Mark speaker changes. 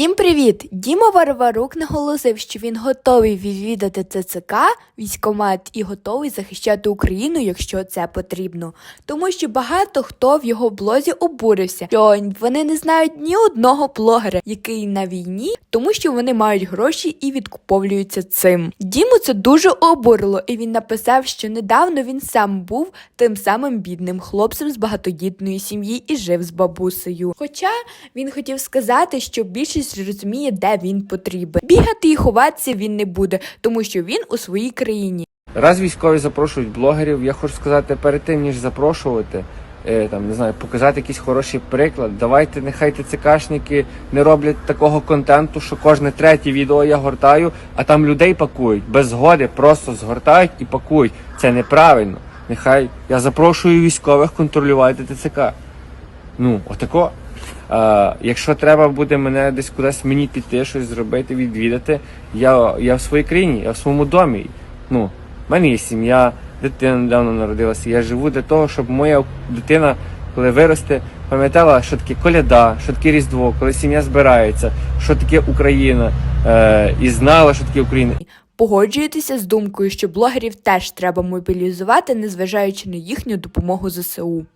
Speaker 1: Всім привіт! Діма Варварук наголосив, що він готовий відвідати ТЦК, військомат і готовий захищати Україну, якщо це потрібно. Тому що багато хто в його блозі обурився, що вони не знають ні одного блогера, який на війні, тому що вони мають гроші і відкуповуються цим. Діму це дуже обурило, і він написав, що недавно він сам був тим самим бідним хлопцем з багатодітної сім'ї і жив з бабусею. Хоча він хотів сказати, що більшість розуміє, де він потрібен. Бігати і ховатися він не буде, тому що він у своїй країні.
Speaker 2: Раз військові запрошують блогерів, я хочу сказати, перед тим ніж запрошувати, е, там не знаю, показати якийсь хороший приклад. Давайте, нехай ТЦКшники не роблять такого контенту, що кожне третє відео я гортаю, а там людей пакують без згоди, просто згортають і пакують. Це неправильно. Нехай я запрошую військових контролювати ТЦК. Ну, отако. А, якщо треба буде мене десь кудись мені піти, щось зробити, відвідати, я, я в своїй країні, я в своєму домі. Ну, в мене є сім'я, дитина недавно народилася. Я живу для того, щоб моя дитина, коли виросте, пам'ятала, що таке коляда, що таке Різдво, коли сім'я збирається, що таке Україна, е, і знала, що таке Україна.
Speaker 1: Погоджуєтеся з думкою, що блогерів теж треба мобілізувати, незважаючи на їхню допомогу ЗСУ.